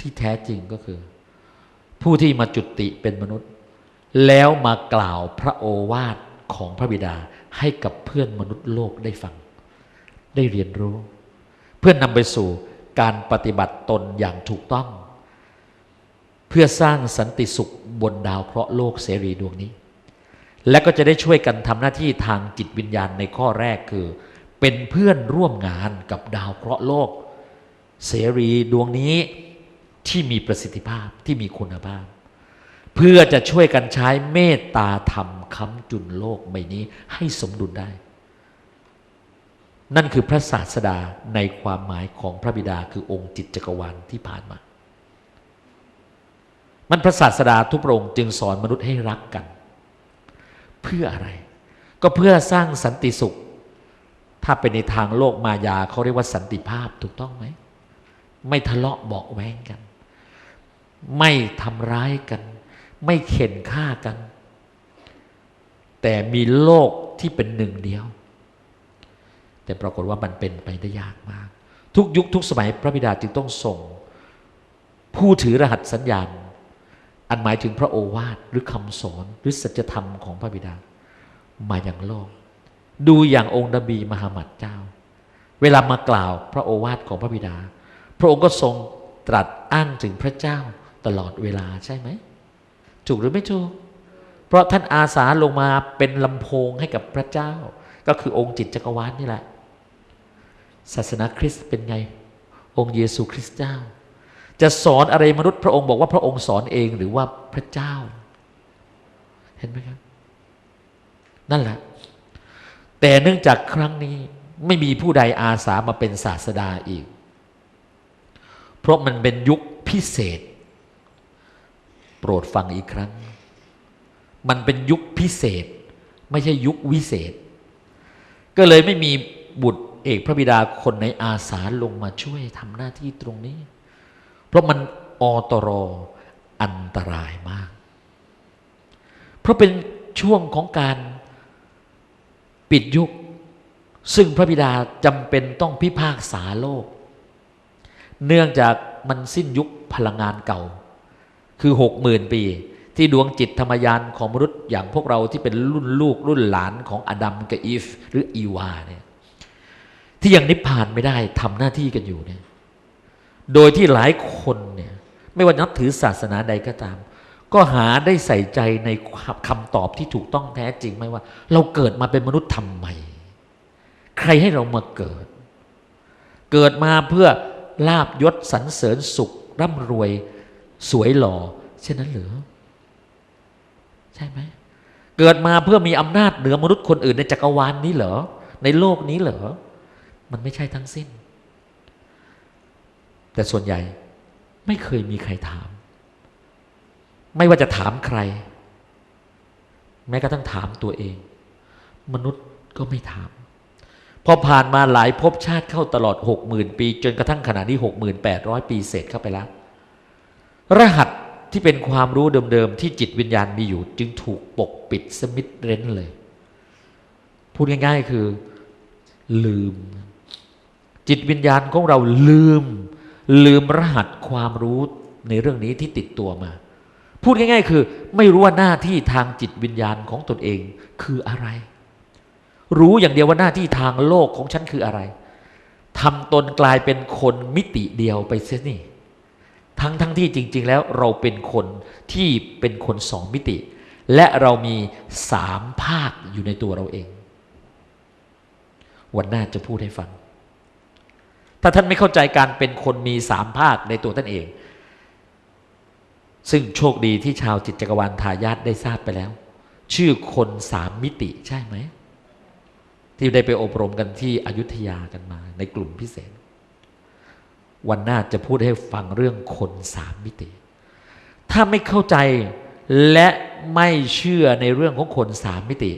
ที่แท้จริงก็คือ ผู้ที่มาจุติเป็นมนุษย์ แล้วมากล่าวพระโอวาทของพระบิดาให้กับเพื่อนมนุษย์โลกได้ฟัง ได้เรียนรู้ เพื่อนนำไปสู่การปฏิบัติตนอย่างถูกต้อง เพื่อสร้างสันติสุขบนดาวเคราะห์โลกเสรีดวงนี้ และก็จะได้ช่วยกันทำหน้าที่ทางจิตวิญญาณในข้อแรกคือ เป็นเพื่อนร่วมงานกับดาวเคราะห์โลก เสรีดวงนี้ ที่มีประสิทธิภาพที่มีคุณภาพ เพื่อจะช่วยกันใช้เมตตาธรรมค้ำจุนโลกใบนี้ให้สมดุลได้ นั่นคือพระศาสดาในความหมายของพระบิดาคือองค์จิตจักรวาลที่ผ่านมา มันพระศาสดาทุกพระองค์จึงสอนมนุษย์ให้รักกัน เพื่ออะไร ก็เพื่อสร้างสันติสุข ถ้าเป็นในทางโลกมายาเขาเรียกว่าสันติภาพถูกต้องไหมไม่ทะเลาะเบาแว้งกัน ไม่ทำร้ายกัน ไม่เข็นฆ่ากัน แต่มีโลกที่เป็นหนึ่งเดียว แต่ปรากฏว่ามันเป็นไปได้ยากมาก ทุกยุคทุกสมัยพระบิดาจึงต้องส่ง ผู้ถือรหัสสัญญาณ อันหมายถึงพระโอวาทหรือคำสอนหรือสัจธรรมของพระบิดา มาอย่างโลก ดูอย่างองค์นบีมหามัดเจ้า เวลามากล่าวพระโอวาทของพระบิดา พระองค์ก็ทรงตรัสอ้างถึงพระเจ้า ตลอดเวลาใช่ไหม ถูกหรือไม่ถูก เพราะท่านอาสาลงมาเป็นลำโพงให้กับพระเจ้า ก็คือองค์จิตจักรวาลนี่แหละ ศาสนาคริสต์เป็นไง องค์เยซูคริสต์เจ้า จะสอนอะไรมนุษย์พระองค์บอกว่าพระองค์สอนเองหรือว่าพระเจ้า เห็นไหมครับ นั่นแหละ แต่เนื่องจากครั้งนี้ไม่มีผู้ใดอาสามาเป็นศาสดาอีก เพราะมันเป็นยุคพิเศษ รดฟังอีกครั้ง มันเป็นยุคพิเศษ ไม่ใช่ยุควิเศษ ก็เลยไม่มีบุตรเอกพระบิดาคนไหนอาสาลงมาช่วยทำหน้าที่ตรงนี้ เพราะมันอตรออันตรายมาก เพราะเป็นช่วงของการปิดยุค ซึ่งพระบิดาจำเป็นต้องพิพากษาโลก เนื่องจากมันสิ้นยุคพลังงานเก่า คือหกหมื่นปี ที่ดวงจิตธรรมยานของมนุษย์อย่างพวกเราที่เป็นรุ่นลูกรุ่นหลานของอดัมกับอีฟ หรืออีวาเนี่ยที่ยังนิพพานไม่ได้ทำหน้าที่กันอยู่เนี่ยโดยที่หลายคนเนี่ยไม่ว่านับถือศาสนาใดก็ตาม ก็หาได้ใส่ใจในคำตอบที่ถูกต้องแท้จริงไหมว่า เราเกิดมาเป็นมนุษย์ทำไม ใครให้เรามาเกิด เกิดมาเพื่อลาบยศสรรเสริญสุขร่ำรวย สวยหล่อ เช่นนั้นหรือใช่ไหมเกิดมาเพื่อมีอำนาจเหนือมนุษย์คนอื่นในจักรวาลนนี้เหรอ ในโลกนี้เหรอ มันไม่ใช่ทั้งสิ้น แต่ส่วนใหญ่ไม่เคยมีใครถาม ไม่ว่าจะถามใคร แม้กระทั่งถามตัวเอง มนุษย์ก็ไม่ถาม พอผ่านมาหลายภพชาติเข้าตลอดหกหมื่นปี จนกระทั่งขณะนี้หกหมื่นแปดร้อยปีเศษเข้าไปแล้ว รหัสที่เป็นความรู้เดิมๆที่จิตวิญญาณมีอยู่ จึงถูกปกปิดสมิธเร้นเลย พูดง่ายๆคือ ลืม จิตวิญญาณของเราลืม ลืมรหัสความรู้ในเรื่องนี้ที่ติดตัวมา พูดง่าย ๆ คือ ไม่รู้ว่าหน้าที่ทางจิตวิญญาณของตนเองคืออะไร รู้อย่างเดียวว่าหน้าที่ทางโลกของฉันคืออะไรทำตนกลายเป็นคนมิติเดียวไปเสียนี่ ทั้งทั้งที่จริง ๆ แล้วเราเป็นคนที่เป็นคนสองมิติ และเรามีสามภาคอยู่ในตัวเราเอง วันหน้าจะพูดให้ฟัง ถ้าท่านไม่เข้าใจการเป็นคนมีสามภาคในตัวท่านเอง ซึ่งโชคดีที่ชาวจิตจักรวาลทายาทได้ทราบไปแล้ว ชื่อคนสามมิติใช่ไหมที่ได้ไปอบรมกันที่อยุธยากันมาในกลุ่มพิเศษ วันหน้าจะพูดให้ฟังเรื่องคนสามมิติ ถ้าไม่เข้าใจและไม่เชื่อในเรื่องของคนสามมิติ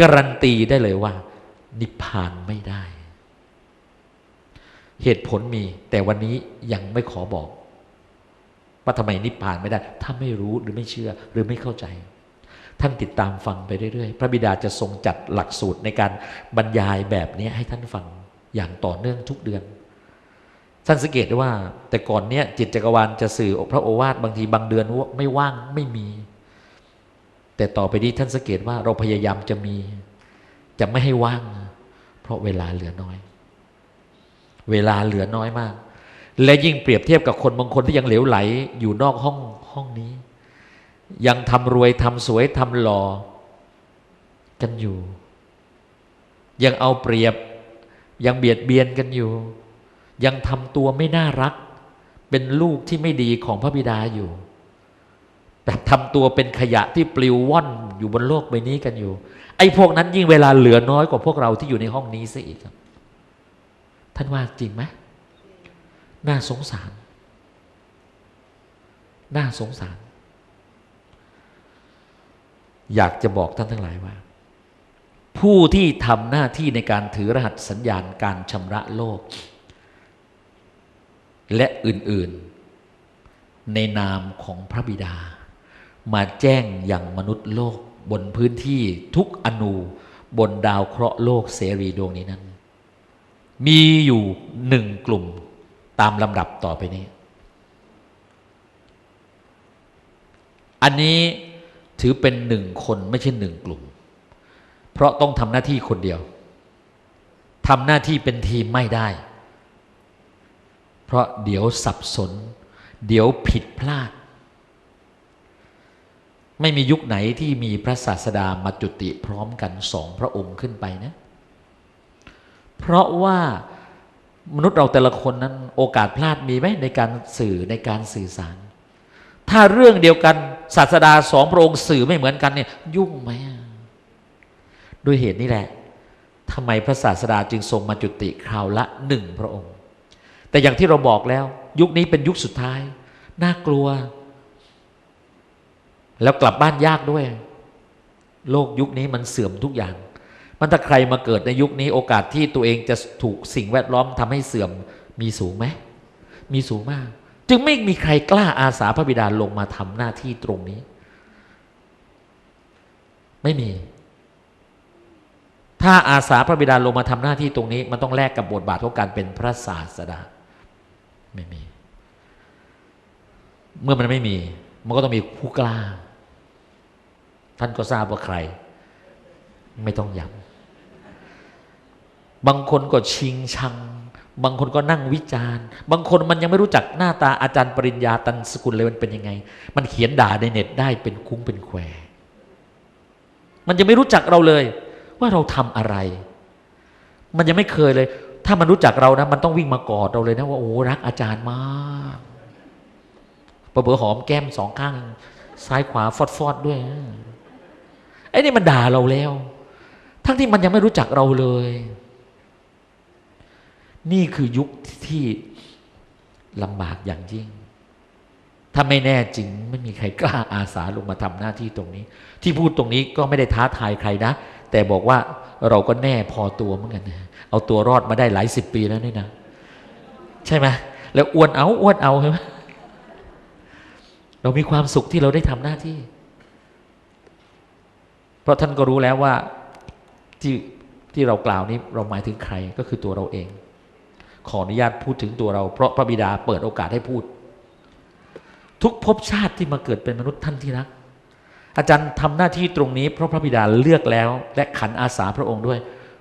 การันตีได้เลยว่า นิพพานไม่ได้ เหตุผลมีแต่วันนี้ยังไม่ขอบอก ว่าทำไมนิพพานไม่ได้ ถ้าไม่รู้หรือไม่เชื่อหรือไม่เข้าใจ ท่านติดตามฟังไปเรื่อยๆ พระบิดาจะทรงจัดหลักสูตรในการบรรยายแบบนี้ให้ท่านฟังอย่างต่อเนื่องทุกเดือน ท่านสังเกตได้ว่า แต่ก่อนเนี้ยจิตจักรวาลจะสื่อพระโอวาทบางทีบางเดือนว่าไม่ว่างไม่มี แต่ต่อไปนี้ท่านสังเกตว่าเราพยายามจะมี จะไม่ให้ว่าง เพราะเวลาเหลือน้อย เวลาเหลือน้อยมาก และยิ่งเปรียบเทียบกับคนบางคนที่ยังเหลวไหลอยู่นอกห้องห้องนี้ ยังทำรวยทำสวยทำหล่อกันอยู่ ยังเอาเปรียบยังเบียดเบียนกันอยู่ ยังทำตัวไม่น่ารัก เป็นลูกที่ไม่ดีของพระบิดาอยู่แต่ทำตัวเป็นขยะที่ปลิวว่อนอยู่บนโลกใบนี้กันอยู่ ไอ้พวกนั้นยิ่งเวลาเหลือน้อยกว่าพวกเราที่อยู่ในห้องนี้ซะอีกครับ ท่านว่าจริงไหมน่าสงสาร น่าสงสาร อยากจะบอกท่านทั้งหลายว่า ผู้ที่ทำหน้าที่ในการถือรหัสสัญญาณการชำระโลก และอื่นๆ ในนามของพระบิดา มาแจ้งอย่างมนุษย์โลกบนพื้นที่ทุกอนูบนดาวเคราะห์โลกเสรีดวงนี้นั้น มีอยู่หนึ่งกลุ่มตามลำดับต่อไปนี้ อันนี้ถือเป็นหนึ่งคนไม่ใช่หนึ่งกลุ่ม เพราะต้องทำหน้าที่คนเดียวทำหน้าที่เป็นทีมไม่ได้ เพราะเดี๋ยวสับสน เดี๋ยวผิดพลาด ไม่มียุคไหนที่มีพระศาสดามาจุติพร้อมกันสองพระองค์ขึ้นไปนะ เพราะว่ามนุษย์เราแต่ละคนนั้นโอกาสพลาดมีไหมในการสื่อในการสื่อสาร ถ้าเรื่องเดียวกันศาสดาสองพระองค์สื่อไม่เหมือนกันเนี่ยยุ่งไหมด้วยเหตุนี้แหละทำไมพระศาสดาจึงทรงมาจุติคราวละหนึ่งพระองค์ แต่อย่างที่เราบอกแล้ว ยุคนี้เป็นยุคสุดท้าย น่ากลัว แล้วกลับบ้านยากด้วย โลกยุคนี้มันเสื่อมทุกอย่าง มันถ้าใครมาเกิดในยุคนี้ โอกาสที่ตัวเองจะถูกสิ่งแวดล้อมทำให้เสื่อมมีสูงไหม มีสูงมาก จึงไม่มีใครกล้าอาสาพระบิดาลงมาทำหน้าที่ตรงนี้ ไม่มีถ้าอาสาพระบิดาลงมาทำหน้าที่ตรงนี้ มันต้องแลกกับบทบาทของการเป็นพระศาสดา ไม่มี เมื่อมันไม่มี มันก็ต้องมีผู้กล้า ท่านก็ทราบว่าใคร ไม่ต้องย้ำบางคนก็ชิงชัง บางคนก็นั่งวิจารณ์ บางคนมันยังไม่รู้จักหน้าตาอาจารย์ปริญญาตันสกุลเลยมันเป็นยังไง มันเขียนด่าในเน็ตได้เป็นคุ้งเป็นแควมันยังไม่รู้จักเราเลย ว่าเราทำอะไร มันยังไม่เคยเลย ถ้ามันรู้จักเรานะ มันต้องวิ่งมากอดเราเลยนะว่าโอ้รักอาจารย์มากเผื่อหอมแก้มสองข้าง ซ้ายขวาฟอดฟอดด้วยไอ้นี่มันด่าเราแล้ว ทั้งที่มันยังไม่รู้จักเราเลย นี่คือยุคที่ลำบากอย่างยิ่ง ถ้าไม่แน่จริง ไม่มีใครกล้าอาสาลงมาทำหน้าที่ตรงนี้ ที่พูดตรงนี้ก็ไม่ได้ท้าทายใครนะ แต่บอกว่าเราก็แน่พอตัวเหมือนกันนะเอาตัวรอดมาได้หลายสิบปีแล้วนี่นะใช่ไหมแล้วอ้วนเอาอ้วนเอาใช่ไหมเรามีความสุขที่เราได้ทำหน้าที่ เพราะท่านก็รู้แล้วว่าที่ที่เรากล่าวนี้เราหมายถึงใครก็คือตัวเราเอง ขออนุญาตพูดถึงตัวเรา เพราะพระบิดาเปิดโอกาสให้พูด ทุกภพชาติที่มาเกิดเป็นมนุษย์ท่านที่รัก อาจารย์ทำหน้าที่ตรงนี้เพราะพระบิดาเลือกแล้ว และขันอาสาพระองค์ด้วย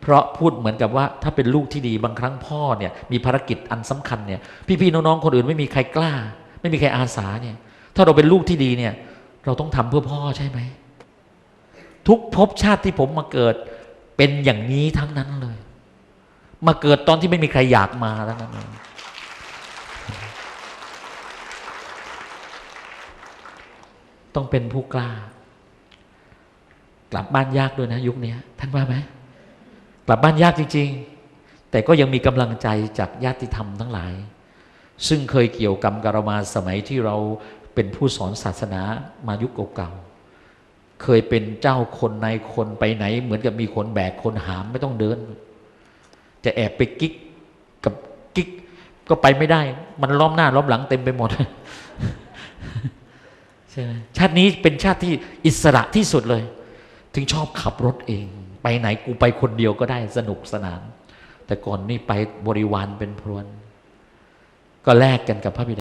เพราะพูดเหมือนกับว่าถ้าเป็นลูกที่ดีบางครั้งพ่อเนี่ยมีภารกิจอันสำคัญเนี่ยพี่ๆน้องๆคนอื่นไม่มีใครกล้า ไม่มีใครอาสาเนี่ยถ้าเราเป็นลูกที่ดีเนี่ยเราต้องทำเพื่อพ่อใช่ไหมทุกภพชาติที่ผมมาเกิดเป็นอย่างนี้ทั้งนั้นเลย มาเกิดตอนที่ไม่มีใครอยากมาทั้งนั้นเลย ต้องเป็นผู้กล้า กลับบ้านยากด้วยนะยุคนี้ท่านว่าไหมกลับบ้านยากจริง ๆ แต่ก็ยังมีกำลังใจจากญาติธรรมทั้งหลาย ซึ่งเคยเกี่ยวกรรมกรมาสมัยที่เราเป็นผู้สอนศาสนามายุคเก่าๆเคยเป็นเจ้าคนในคนไปไหน เหมือนกับมีคนแบกคนหามไม่ต้องเดิน จะแอบไปกิ๊กกับกิ๊กก็ไปไม่ได้ มันล้อมหน้าล้อมหลังเต็มไปหมด ใช่ไหมชาตินี้เป็นชาติที่อิสระที่สุดเลย ถึงชอบขับรถเอง ไปไหนกูไปคนเดียวก็ได้สนุกสนาน แต่ก่อนนี่ไปบริวารเป็นพรวน ก็แลกกันกับพระบิดา